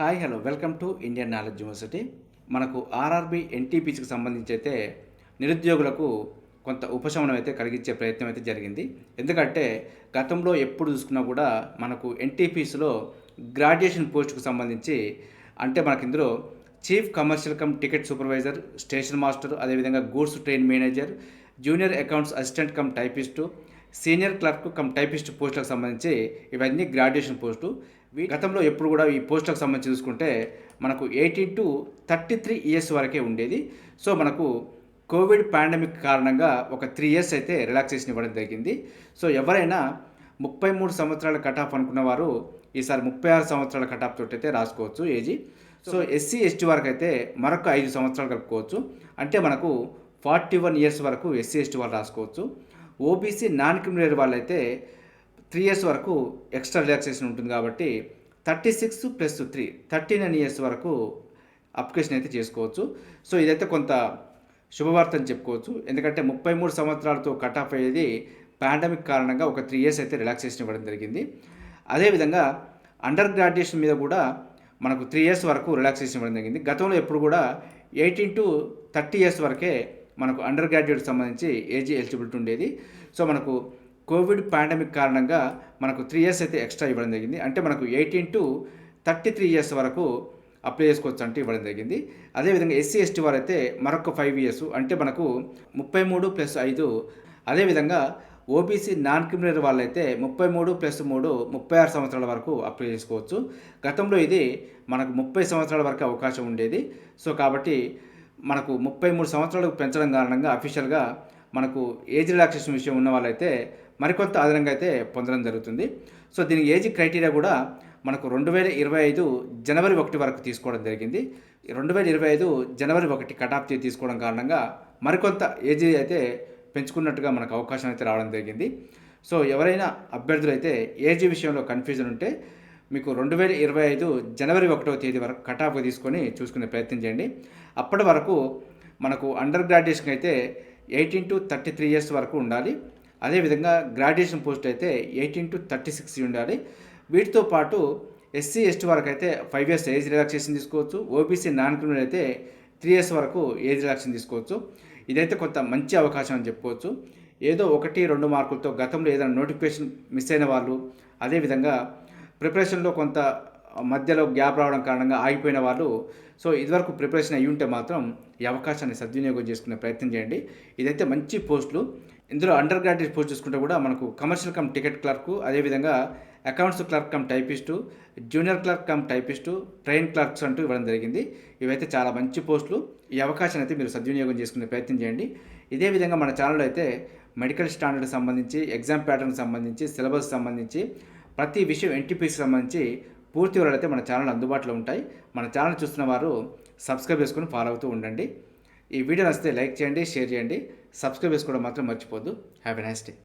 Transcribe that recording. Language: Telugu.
Hi hello. Welcome to Indian knowledge university. మనకు ఆర్ఆర్బి ఎన్టీపీసీకి సంబంధించి అయితే నిరుద్యోగులకు కొంత ఉపశమనం అయితే కలిగించే ప్రయత్నం అయితే జరిగింది. ఎందుకంటే గతంలో ఎప్పుడు చూసుకున్నా కూడా మనకు ఎన్టీపీసీలో గ్రాడ్యుయేషన్ పోస్టుకు సంబంధించి అంటే మనకి ఇందులో chief commercial cum ticket supervisor station master అదేవిధంగా goods train manager junior accounts assistant cum typist senior clerk cum typist పోస్టులకు సంబంధించి ఇవన్నీ గ్రాడ్యుయేషన్ పోస్టు. గతంలో ఎప్పుడు కూడా ఈ పోస్టులకు సంబంధించి చూసుకుంటే మనకు eighteen to thirty three years వరకే ఉండేది. సో మనకు కోవిడ్ పాండమిక్ కారణంగా ఒక త్రీ ఇయర్స్ అయితే రిలాక్సేషన్ ఇవ్వడం జరిగింది. సో ఎవరైనా ముప్పై మూడు సంవత్సరాల కటాఫ్ అనుకున్న వారు ఈసారి ముప్పై ఆరు సంవత్సరాల కటాఫ్ తోటి అయితే రాసుకోవచ్చు ఏజీ. సో ఎస్సీ ఎస్టీ వరకు అయితే మరొక ఐదు సంవత్సరాలు కలుపుకోవచ్చు. అంటే మనకు ఫార్టీ వన్ ఇయర్స్ వరకు ఎస్సీ ఎస్టీ వాళ్ళు రాసుకోవచ్చు. ఓబీసీ నాన్ క్రిమినల్ వాళ్ళైతే త్రీ ఇయర్స్ వరకు ఎక్స్ట్రా రిలాక్సేషన్ ఉంటుంది కాబట్టి thirty six plus three thirty nine years వరకు అప్లికేషన్ అయితే చేసుకోవచ్చు. సో ఇదైతే కొంత శుభవార్త అని చెప్పుకోవచ్చు. ఎందుకంటే ముప్పై మూడు సంవత్సరాలతో కట్ ఆఫ్ అయ్యేది పాండమిక్ కారణంగా ఒక త్రీ ఇయర్స్ అయితే రిలాక్సేషన్ ఇవ్వడం జరిగింది. అదేవిధంగా అండర్ గ్రాడ్యుయేషన్ మీద కూడా మనకు త్రీ ఇయర్స్ వరకు రిలాక్సేషన్ ఇవ్వడం జరిగింది. గతంలో ఎప్పుడు కూడా ఎయిటీన్ టు థర్టీ ఇయర్స్ వరకే మనకు అండర్ గ్రాడ్యుయేట్ సంబంధించి ఏజీ ఎలిజిబిలిటీ ఉండేది. సో మనకు కోవిడ్ పాండమిక్ కారణంగా మనకు త్రీ ఇయర్స్ అయితే ఎక్స్ట్రా ఇవ్వడం జరిగింది. అంటే మనకు eighteen to thirty three years వరకు అప్లై చేసుకోవచ్చు అంటే ఇవ్వడం జరిగింది. అదేవిధంగా ఎస్సీ ఎస్టీ వారు అయితే మరొక ఫైవ్ ఇయర్స్ అంటే మనకు ముప్పై మూడు ప్లస్ ఐదు. అదేవిధంగా ఓబీసీ నాన్ క్రిమినల్ వాళ్ళైతే ముప్పై మూడు ప్లస్ మూడు ముప్పై ఆరు సంవత్సరాల వరకు అప్లై చేసుకోవచ్చు. గతంలో ఇది మనకు ముప్పై సంవత్సరాల వరకు అవకాశం ఉండేది. సో కాబట్టి మనకు ముప్పై మూడు సంవత్సరాలకు పెంచడం కారణంగా అఫీషియల్గా మనకు ఏజ్ రిలాక్సేషన్ విషయం ఉన్న వాళ్ళైతే మరికొంత అదనంగా అయితే పొందడం జరుగుతుంది. సో దీనికి ఏజ్ క్రైటీరియా కూడా మనకు రెండు వేల ఇరవై ఐదు జనవరి ఒకటి వరకు తీసుకోవడం జరిగింది. రెండు వేల ఇరవై ఐదు జనవరి ఒకటి కటాఫ్ తేదీ తీసుకోవడం కారణంగా మరికొంత ఏజ్ అయితే పెంచుకున్నట్టుగా మనకు అవకాశం అయితే రావడం జరిగింది. సో ఎవరైనా అభ్యర్థులు అయితే ఏజ్ విషయంలో కన్ఫ్యూజన్ ఉంటే మీకు రెండు వేల ఇరవై ఐదు జనవరి ఒకటవ తేదీ వరకు కటాఫ్ తీసుకొని చూసుకునే ప్రయత్నం చేయండి. అప్పటి వరకు మనకు అండర్ గ్రాడ్యుయేషన్ అయితే eighteen to thirty three years వరకు ఉండాలి. అదేవిధంగా గ్రాడ్యుయేషన్ పోస్ట్ అయితే ఎయిటీన్ టు థర్టీ సిక్స్ ఉండాలి. వీటితో పాటు ఎస్సీ ఎస్టీ వరకు అయితే ఫైవ్ ఇయర్స్ ఏజ్ రిలాక్సేషన్ తీసుకోవచ్చు. ఓబీసీ నాన్ క్రిమినల్ అయితే త్రీ ఇయర్స్ వరకు ఏజ్ రిలాక్సేషన్ తీసుకోవచ్చు. ఇదైతే కొంత మంచి అవకాశం అని చెప్పుకోవచ్చు. ఏదో ఒకటి రెండు మార్కులతో గతంలో ఏదైనా నోటిఫికేషన్ మిస్ అయిన వాళ్ళు అదేవిధంగా ప్రిపరేషన్లో కొంత మధ్యలో గ్యాప్ రావడం కారణంగా ఆగిపోయిన వాళ్ళు. సో ఇదివరకు ప్రిపరేషన్ అయ్యి ఉంటే మాత్రం ఈ అవకాశాన్ని సద్వినియోగం చేసుకునే ప్రయత్నం చేయండి. ఇదైతే మంచి పోస్టులు. ఇందులో అండర్ గ్రాడ్యుయేట్ పోస్ట్ చూసుకుంటే కూడా మనకు కమర్షియల్ కమ్ టికెట్ క్లర్క్ అదేవిధంగా accounts clerk cum typist junior clerk cum typist train clerks అంటూ ఇవ్వడం జరిగింది. ఇవైతే చాలా మంచి పోస్టులు. ఈ అవకాశాన్ని అయితే మీరు సద్వినియోగం చేసుకునే ప్రయత్నం చేయండి. ఇదే విధంగా మన ఛానల్లో అయితే మెడికల్ స్టాండర్డ్ సంబంధించి ఎగ్జామ్ ప్యాటర్న్ సంబంధించి సిలబస్ సంబంధించి ప్రతి విషయం ఎన్టీపీసీ సంబంధించి పూర్తి వివరాలు అయితే మన ఛానల్ అందుబాటులో ఉంటాయి. మన ఛానల్ చూస్తున్న వారు సబ్స్క్రైబ్ చేసుకొని ఫాలో అవుతూ ఉండండి. ఈ వీడియో నచ్చితే లైక్ చేయండి షేర్ చేయండి. సబ్స్క్రైబ్ చేసుకోవడం మాత్రం మర్చిపోద్దు హ్యావ్ ఎ నైస్ డే